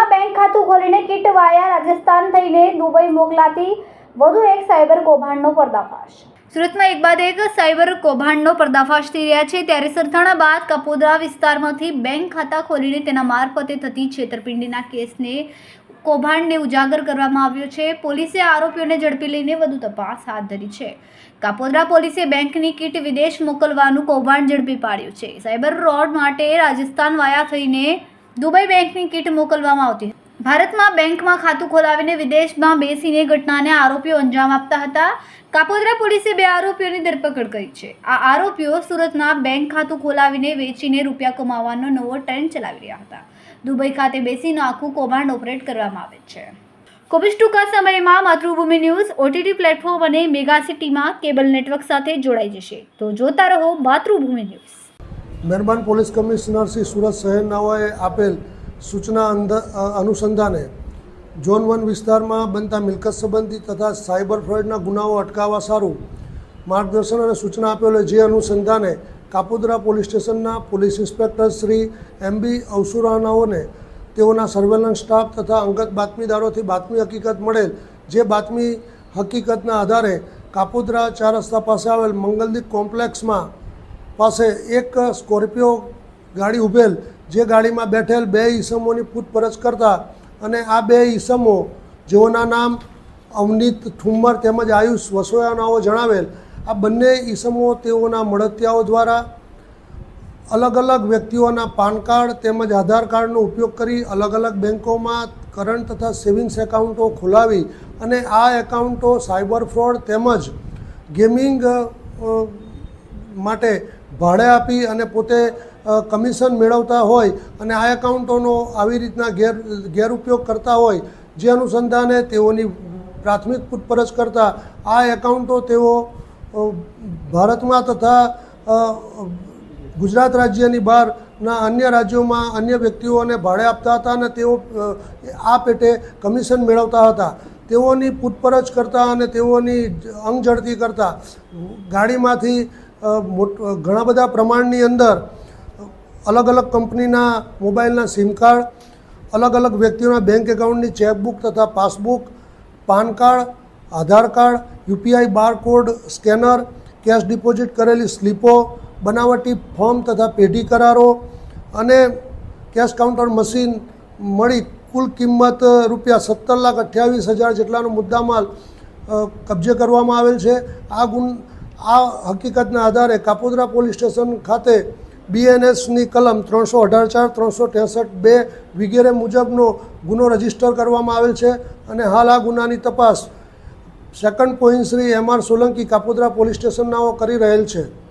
સુરતમાં બેંક ખાતું ખોલીને કીટ વાયા રાજસ્થાન થઈને દુબઈ મોકલાતી વધુ એક સાયબર કૌભાંડનો પર્દાફાશ. સુરતમાં એક બાદ એક સાયબર કૌભાંડનો પર્દાફાશ થઈ રહ્યા છે. ત્યારે સરથાણા બાદ કપોદરા વિસ્તારમાંથી બેંક ખાતા ખોલીને તેના મારફતે થતી છેતરપિંડીના કેસને કૌભાંડને ઉજાગર કરવામાં આવ્યો છે. પોલીસે આરોપીઓને ઝડપી લઈને વધુ તપાસ હાથ ધરી છે. કાપોદ્રા પોલીસે બેંકની કીટ વિદેશ મોકલવાનું કૌભાંડ ઝડપી પાડ્યું છે. સાયબર ફ્રોડ માટે રાજસ્થાન વાયા થઈને દુબઈ બેંકની કીટ મોકલવામાં આવતી ભારતમાં બેંકમાં ખાતું ખોલાવીને વિદેશમાં બેસીને ઘટનાને આરોપીઓ અંજામ આપતા હતા. કાપોદ્રા પોલીસે બે આરોપીઓની ધરપકડ કરી છે. આ આરોપીઓ સુરતના બેંક ખાતું ખોલાવીને વેચીને રૂપિયા કમાવાનો નવો ટ્રેન્ડ ચલાવી રહ્યા હતા. દુબઈ ખાતે બેસીને આખું કૌભાંડ ઓપરેટ કરવામાં આવે છે. ખૂબ ટૂંકા સમયમાં માતૃભૂમિ ન્યૂઝ, ઓટીટી પ્લેટફોર્મ અને મેગા સિટીમાં કેબલ નેટવર્ક સાથે જોડાઈ જશે. તો જોતા રહો માતૃભૂમિ ન્યૂઝ. મહેરબાન પોલીસ કમિશનર શ્રી સુરત શહેરનાઓએ આપેલ સૂચના અનુસંધાને ઝોન વન વિસ્તારમાં બનતા મિલકત સંબંધી તથા સાયબર ફ્રોડના ગુનાઓ અટકાવવા સારું માર્ગદર્શન અને સૂચના આપેલ જે અનુસંધાને કાપોદરા પોલીસ સ્ટેશનના police inspector Shri M B અવસુરાનાઓને તેઓના સર્વેલન્સ સ્ટાફ તથા અંગત બાતમીદારોથી બાતમી હકીકત મળેલ જે બાતમી હકીકતના આધારે કાપોદરા ચાર રસ્તા પાસે આવેલ મંગલદીપ કોમ્પ્લેક્સમાં પાસે એક સ્કોર્પિયો ગાડી ઊભેલ જે ગાડીમાં બેઠેલ બે ઈસમોની પૂછપરછ કરતા અને આ બે ઈસમો જેઓના નામ અવનીત ઠુમ્મર તેમજ આયુષ વસોયાનાઓ જણાવેલ, આ બંને ઈસમો તેઓના મળતિયાઓ દ્વારા અલગ અલગ વ્યક્તિઓના પાન કાર્ડ તેમજ આધાર કાર્ડનો ઉપયોગ કરી અલગ અલગ બેન્કોમાં કરંટ તથા સેવિંગ્સ એકાઉન્ટો ખોલાવી અને આ એકાઉન્ટો સાયબર ફ્રોડ તેમજ ગેમિંગ માટે ભાડે આપી અને પોતે કમિશન મેળવતા હોય અને આ એકાઉન્ટોનો આવી રીતના ગેર, ગેરઉપયોગ કરતા હોય, જે અનુસંધાને તેઓની પ્રાથમિક પૂછપરછ કરતા, આ એકાઉન્ટો તેઓ ભારતમાં તથા ગુજરાત રાજ્યની બહારના અન્ય રાજ્યોમાં અન્ય વ્યક્તિઓને ભાડે આપતા હતા અને તેઓ આ પેટે કમિશન મેળવતા હતા. તેઓની પૂછપરછ કરતા અને તેઓની અંગ ઝડતી કરતા. ગાડીમાંથી ઘણા બધા પ્રમાણની અંદર અલગ અલગ કંપનીના મોબાઈલના સિમ કાર્ડ, અલગ અલગ વ્યક્તિઓના બેંક એકાઉન્ટની ચેકબુક તથા passbook, PAN card, Aadhaar card, UPI barcode, scanner, cash deposit કરેલી સ્લીપો, બનાવટી ફોર્મ તથા પેઢી કરારો અને કેશ કાઉન્ટર મશીન મળી કુલ કિંમત રૂપિયા સત્તર લાખ અઠ્યાવીસ હજાર જેટલાનો મુદ્દામાલ કબજે કરવામાં આવેલ છે. આ ગુન આ હકીકતના આધારે કાપોદ્રા પોલીસ સ્ટેશન ખાતે બીએનએસની કલમ ત્રણસો અઢાર ચાર ત્રણસો ત્રેસઠ બે વગેરે મુજબનો ગુનો રજિસ્ટર કરવામાં આવેલ છે અને હાલ આ ગુનાની તપાસ second point Shri M R Solanki Kapodra police સ્ટેશનનાઓ કરી રહેલ છે.